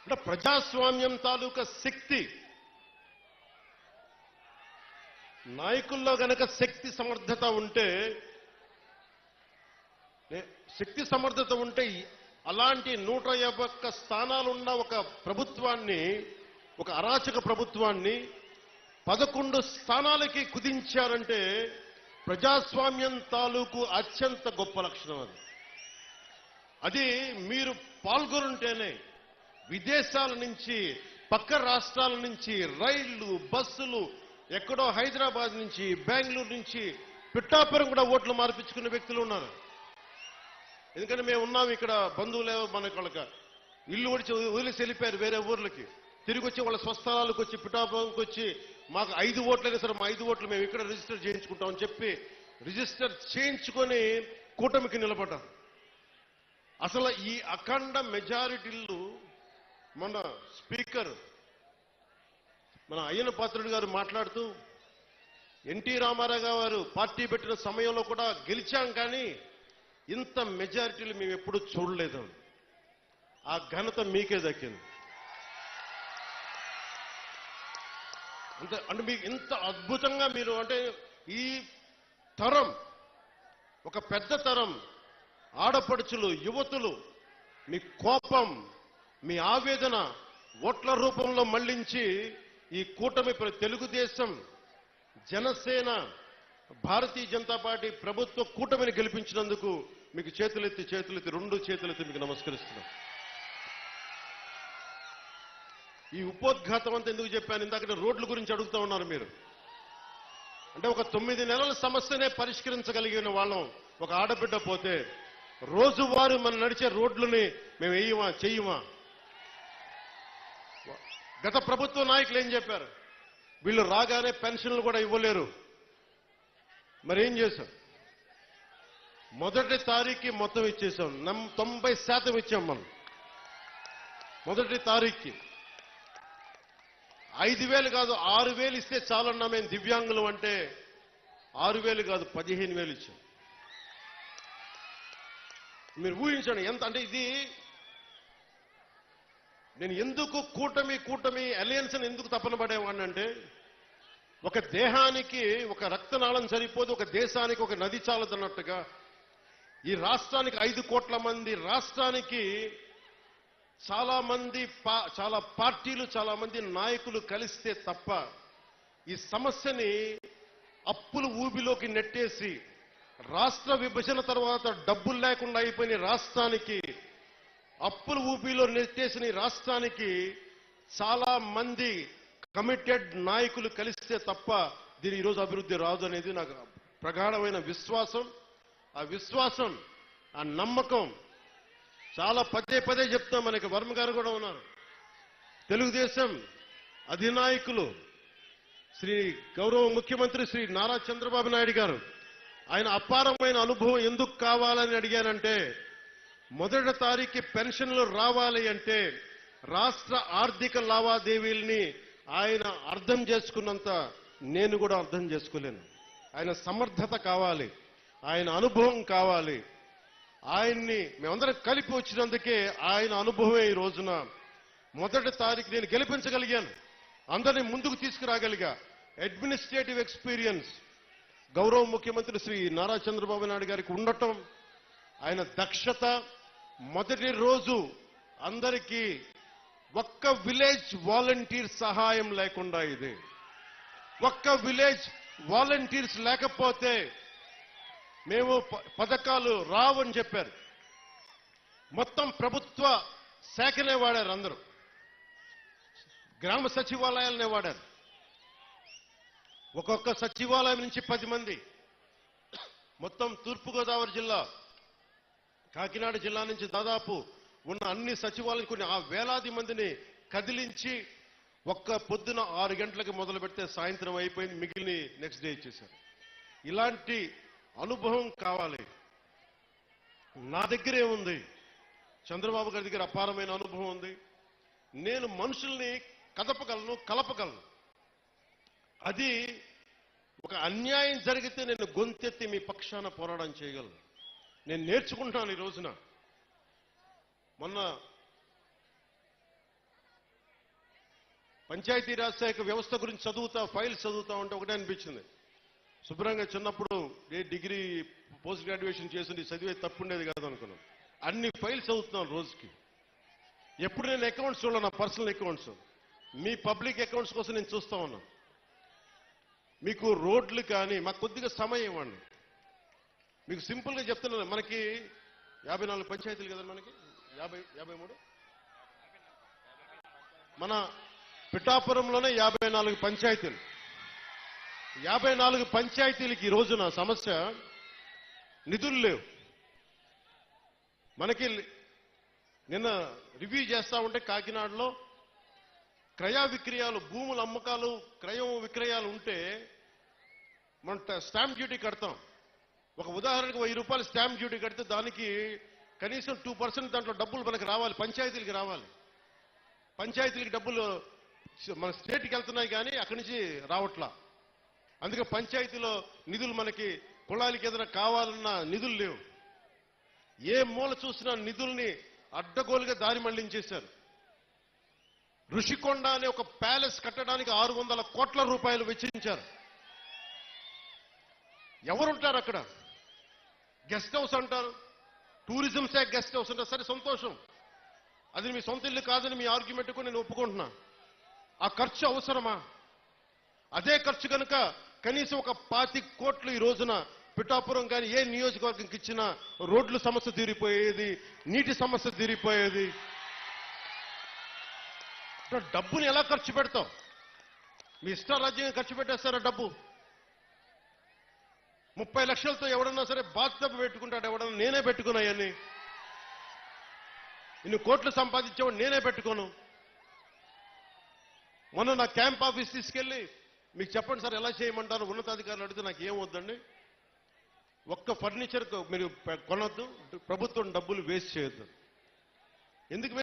అంటే ప్రజాస్వామ్యం తాలూకా శక్తి. నాయకుల్లో గనక శక్తి సమర్థత ఉంటే శక్తి సమర్థత ఉంటే అలాంటి నూట యాభై ఒక్క స్థానాలున్న ఒక ప్రభుత్వాన్ని ఒక అరాచక ప్రభుత్వాన్ని పదకొండు స్థానాలకి కుదించారంటే ప్రజాస్వామ్యం తాలూకు అత్యంత గొప్ప లక్షణం అది. అది మీరు పాల్గొనుంటేనే విదేశాల నుంచి పక్క రాష్ట్రాల నుంచి రైళ్ళు బస్సులు ఎక్కడో హైదరాబాద్ నుంచి బెంగళూరు నుంచి పిట్టాపురం కూడా ఓట్లు మార్పించుకునే వ్యక్తులు ఉన్నారు. ఎందుకంటే మేము ఉన్నాం ఇక్కడ బంధువులే మనకి వాళ్ళక ఇల్లు ఒడిచి వదిలేసి వెళ్ళిపోయారు వేరే ఊర్లకి. తిరిగి వచ్చి వాళ్ళ స్వస్థలాలకు వచ్చి పిఠాపురంకి వచ్చి మాకు ఐదు ఓట్లైనా సరే మా ఐదు ఓట్లు మేము ఇక్కడ రిజిస్టర్ చేయించుకుంటామని చెప్పి రిజిస్టర్ చేయించుకొని కూటమికి నిలబడ్డారు. అసలు ఈ అఖండ మెజారిటీలు మన స్పీకర్ మన అయ్యన పాత్రుడు గారు మాట్లాడుతూ ఎన్టీ రామారావు గారు పార్టీ పెట్టిన సమయంలో కూడా గెలిచాం కానీ ఇంత మెజారిటీలు మేము ఎప్పుడూ చూడలేదు. ఆ ఘనత మీకే దక్కింది. అంటే అంటే మీకు ఇంత అద్భుతంగా మీరు అంటే ఈ తరం ఒక పెద్ద తరం ఆడపడుచులు యువతులు మీ కోపం మీ ఆవేదన ఓట్ల రూపంలో మళ్ళించి ఈ కూటమి తెలుగుదేశం జనసేన భారతీయ జనతా పార్టీ ప్రభుత్వ కూటమిని గెలిపించినందుకు మీకు చేతులెత్తి చేతులెత్తి రెండు చేతులెత్తి మీకు నమస్కరిస్తున్నాం. ఈ ఉపోద్ఘాతం అంతా ఎందుకు చెప్పాను? ఇందాక రోడ్ల గురించి అడుగుతా ఉన్నారు మీరు. అంటే ఒక తొమ్మిది నెలల సమస్యనే పరిష్కరించగలిగిన వాళ్ళం ఒక ఆడబిడ్డ పోతే రోజువారు మనం నడిచే రోడ్లని మేము వేయమా చెయ్యమా గత ప్రభుత్వ నాయకులు ఏం చెప్పారు? వీళ్ళు రాగానే పెన్షన్లు కూడా ఇవ్వలేరు. మరి ఏం చేశాం? మొదటి తారీఖుకి మొత్తం ఇచ్చేసాం నమ్ తొంభై శాతం ఇచ్చాం మనం. మొదటి తారీఖుకి ఐదు వేలు కాదు ఆరు వేలు ఇస్తే చాలన్నా మేము దివ్యాంగులం అంటే ఆరు వేలు కాదు పదిహేను వేలు ఇచ్చాం. మీరు ఊహించండి ఎంత అంటే ఇది నేను ఎందుకు కూటమి కూటమి అలయన్స్ ఎందుకు తపన పడేవాడిని అంటే ఒక దేహానికి ఒక రక్తనాళం సరిపోదు ఒక దేశానికి ఒక నది చాలదన్నట్టుగా ఈ రాష్ట్రానికి ఐదు కోట్ల మంది రాష్ట్రానికి చాలా మంది పా- చాలా పార్టీలు చాలా మంది నాయకులు కలిస్తే తప్ప ఈ సమస్యని అప్పులు ఊబిలోకి నెట్టేసి రాష్ట్ర విభజన తర్వాత డబ్బులు లేకుండా అయిపోయిన రాష్ట్రానికి అప్పుల ఊపిలో నెట్టేసిన ఈ రాష్ట్రానికి చాలా మంది కమిటెడ్ నాయకులు కలిస్తే తప్ప దీని ఈరోజు అభివృద్ధి రాదు అనేది నాకు ప్రగాఢమైన విశ్వాసం. ఆ విశ్వాసం ఆ నమ్మకం చాలా పదే పదే చెప్తాం మనకి వర్మ గారు కూడా ఉన్నారు. తెలుగుదేశం అధినాయకులు శ్రీ గౌరవ ముఖ్యమంత్రి శ్రీ నారా చంద్రబాబు నాయుడు గారు ఆయన అపారమైన అనుభవం ఎందుకు కావాలని అడిగానంటే మొదటి తారీఖు పెన్షన్లు రావాలి అంటే రాష్ట్ర ఆర్థిక లావాదేవీల్ని ఆయన అర్థం చేసుకున్నంత నేను కూడా అర్థం చేసుకోలేను. ఆయన సమర్థత కావాలి. ఆయన అనుభవం కావాలి. ఆయన్ని మేమందరం కలిపి వచ్చినందుకే ఆయన అనుభవమే ఈ రోజున. మొదటి తారీఖు నేను గెలిపించగలిగాను. అందరినీ ముందుకు తీసుకురాగలిగా. అడ్మినిస్ట్రేటివ్ ఎక్స్పీరియన్స్ గౌరవ ముఖ్యమంత్రి శ్రీ నారా చంద్రబాబు నాయుడు గారికి ఉండటం ఆయన దక్షత మొదటి రోజు అందరికీ ఒక్క విలేజ్ వాలంటీర్ సహాయం లేకుండా ఇది. ఒక్క విలేజ్ వాలంటీర్స్ లేకపోతే మేము ప- పథకాలు రావని చెప్పారు. మొత్తం ప్రభుత్వ శాఖనే వాడారు అందరూ. గ్రామ సచివాలయాలనే వాడారు. ఒక్కొక్క సచివాలయం నుంచి పది మంది. మొత్తం తూర్పుగోదావరి జిల్లా కాకినాడ జిల్లా నుంచి దాదాపు ఉన్న అన్ని సచివాలయం కొన్ని ఆ వేలాది మందిని కదిలించి ఒక్క పొద్దున ఆరు గంటలకు మొదలు పెడితే సాయంత్రం అయిపోయింది మిగిలిన నెక్స్ట్ డే ఇచ్చేశారు. ఇలాంటి అనుభవం కావాలి. నా దగ్గర ఏముంది చంద్రబాబు గారి దగ్గర అపారమైన అనుభవం ఉంది. నేను మనుషుల్ని కదపగలను కలపగలను. అది ఒక అన్యాయం జరిగితే నేను గొంతెత్తి మీ పక్షాన పోరాటం చేయగలను. నేను నేర్చుకుంటున్నాను ఈ రోజున. మొన్న పంచాయతీరాజ్ శాఖ వ్యవస్థ గురించి చదువుతా ఫైల్స్ చదువుతా ఉంటే ఒకటే అనిపించింది. శుభ్రంగా చిన్నప్పుడు ఏ డిగ్రీ పోస్ట్ గ్రాడ్యుయేషన్ చేసింది చదివే తప్పు ఉండేది కాదు అనుకున్నాను అన్ని ఫైల్స్ చదువుతున్నాను రోజుకి. ఎప్పుడు నేను అకౌంట్స్ చూడాలి నా పర్సనల్ అకౌంట్స్. మీ పబ్లిక్ అకౌంట్స్ కోసం నేను చూస్తా ఉన్నా. మీకు రోడ్లు కానీ మాకు కొద్దిగా సమయం ఇవ్వండి. మీకు సింపుల్గా చెప్తున్నాను. మనకి యాభై నాలుగు పంచాయతీలు కదా మనకి? యాభై యాభై మూడు? మన పిఠాపురంలోనే యాభై నాలుగు పంచాయతీలు. యాభై నాలుగు పంచాయతీలకి ఈ రోజున సమస్య నిధులు లేవు. మనకి నిన్న రివ్యూ చేస్తా ఉంటే కాకినాడలో క్రయ విక్రయాలు భూముల అమ్మకాలు క్రయం విక్రయాలు ఉంటే మనం స్టాంప్ డ్యూటీ కడతాం. ఒక ఉదాహరణకు వెయ్యి రూపాయలు స్టాంప్ డ్యూటీ కడితే దానికి కనీసం టూ పర్సెంట్ దాంట్లో డబ్బులు మనకి రావాలి పంచాయతీలకి రావాలి. పంచాయతీలకి డబ్బులు మన స్టేట్కి వెళ్తున్నాయి కానీ అక్కడి నుంచి రావట్లా. అందుకే పంచాయతీలో నిధులు మనకి కులాలకి ఏదైనా కావాలన్నా నిధులు లేవు. ఏ మూల చూసినా నిధుల్ని అడ్డగోలుగా దారి మళ్ళించేశారు. ఋషికొండ అనే ఒక ప్యాలెస్ కట్టడానికి ఆరు వందల కోట్ల రూపాయలు వెచ్చించారు. ఎవరుంటారు అక్కడ? గెస్ట్ హౌస్ అంటారు. టూరిజం శాఖ గెస్ట్ హౌస్ అంటారు సరే సంతోషం. అది మీ సొంత ఇల్లు కాదని మీ ఆర్గ్యుమెంట్ కూడా నేను ఒప్పుకుంటున్నా. ఆ ఖర్చు అవసరమా? అదే ఖర్చు కనుక కనీసం ఒక పాతి కోట్లు ఈ రోజున పిఠాపురం కానీ ఏ నియోజకవర్గంకి ఇచ్చినా రోడ్ల సమస్య తీరిపోయేది నీటి సమస్య తీరిపోయేది. డబ్బుని ఎలా ఖర్చు పెడతాం మీ ఇష్టారాజ్యంగా ఖర్చు పెట్టేస్తారా డబ్బు? ముప్పై లక్షలతో ఎవడన్నా సరే బాధ్యత పెట్టుకుంటాడు ఎవడన్నా నేనే పెట్టుకున్నాయని ఇన్ని కోట్లు సంపాదించేవాడు నేనే పెట్టుకోను. మొన్న నా క్యాంప్ ఆఫీస్ తీసుకెళ్ళి మీకు చెప్పండి సార్ ఎలా చేయమంటారు? ఉన్నతాధికారులు అడిగితే నాకు ఏం వద్దండి? ఒక్క ఫర్నిచర్ మీరు కొనొద్దు ప్రభుత్వం డబ్బులు వేస్ట్ చేయొద్దు. ఎందుకు